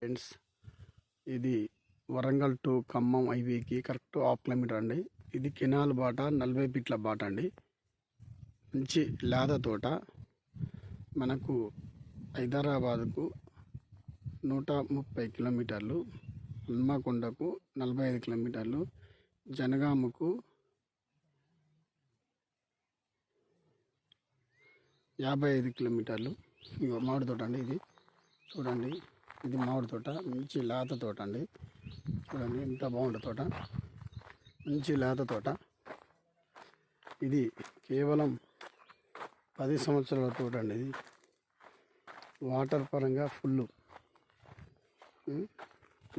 Friends ఇది Warangal to Khammam హైవేకి correct half kilometre అండి. ఇది కెనాల్ బాట నలభై ఫీట్ల బాట అండి. మంచి లేద తోట. మనకు హైదరాబాద్కు నూట ముప్పై కిలోమీటర్లు హన్మకొండకు నలభై ఐదు కిలోమీటర్లు జనగాముకు యాభై ఐదు కిలోమీటర్లు. ఇగో మామిడి తోట అండి ఇది. చూడండి. ఇది మామిడి తోట మంచి లేత తోట అండి. చూడండి ఎంత బాగుంటుంది తోట. మంచి లేత తోట. ఇది కేవలం పది సంవత్సరాల తోట అండి ఇది. వాటర్ పరంగా ఫుల్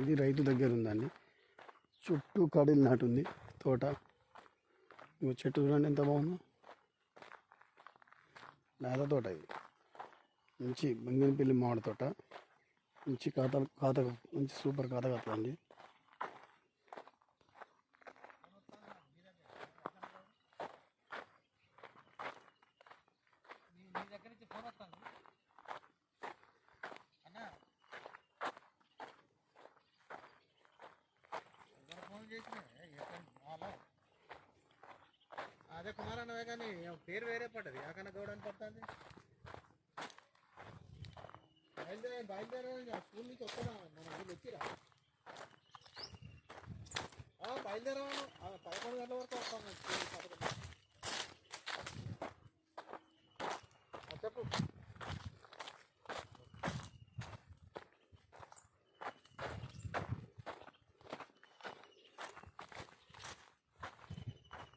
ఇది రైతు దగ్గర ఉందండి. చుట్టూ కడిలు నాటుంది తోట. ఇగో చెట్టు చూడండి ఎంత బాగుందో. లేత తోట ఇది. మంచి బంగినపల్లి మామిడి తోట. మంచి ఖాతా ఖాతా మంచి సూపర్ ఖాతా కట్టండి మీ నుంచి ఫోన్ ఫోన్ అదే కుమార్ అన్నవే కానీ పేరు వేరే పడ్డది. యాకన్న గౌడ్ అని పడుతుంది. బయలుదేరే బయలుదేరే స్కూల్ నుంచి వస్తున్నా మన. ఊళ్ళు వచ్చిరా బయలుదేరాను పదకొండు గంటల వరకు వస్తాను స్కూల్ పదకొండు చెప్పు.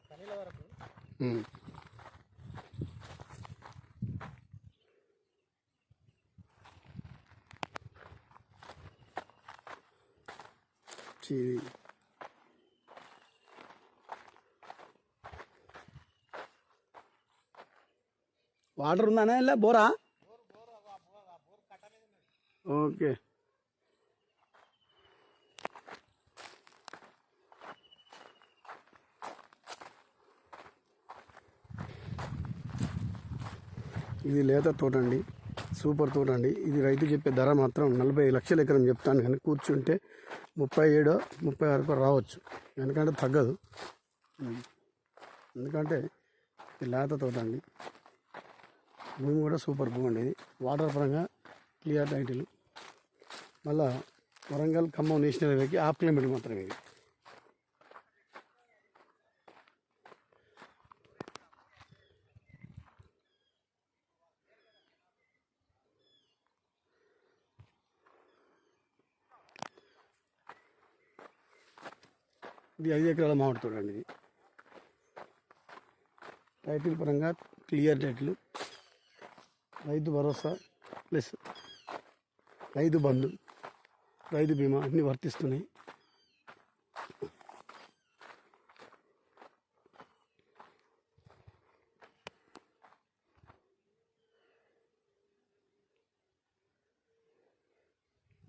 కనీల వరకు. ఉమ్. వాటర్ ఉందానే ఇలా? బోరా? ఓకే. ఇది లేత తోట అండి. సూపర్ తోట అండి. ఇది రైతు చెప్పే ధర మాత్రం నలభై లక్షల ఎకరం చెప్తాను కానీ కూర్చుంటే ముప్పై ఏడో ముప్పై వరకు రావచ్చు. ఎందుకంటే తగ్గదు. ఎందుకంటే ఇది లేత తోట అండి. భూమి కూడా సూపర్ భూమి అండి ఇది. వాటర్ పరంగా క్లియర్ టైటిల్. మళ్ళా వరంగల్ ఖమ్మం నేషనల్ హైవేకి హాఫ్ కిలోమీటర్ మాత్రమే ఇది. ఇది ఐదు ఎకరాల మామిడి తోట అండి ఇది. టైటిల్ పరంగా clear title Rythu Bharosa plus Rythu Bandhu రైతు బీమా అన్నీ వర్తిస్తున్నాయి.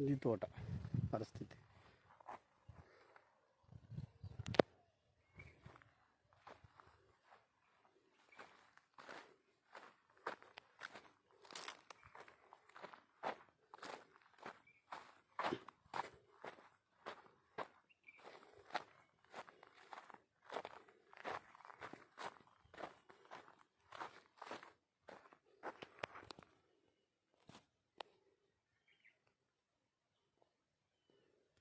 ఇది తోట పరిస్థితి.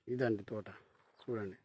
ఇదండి తోట. చూడండి.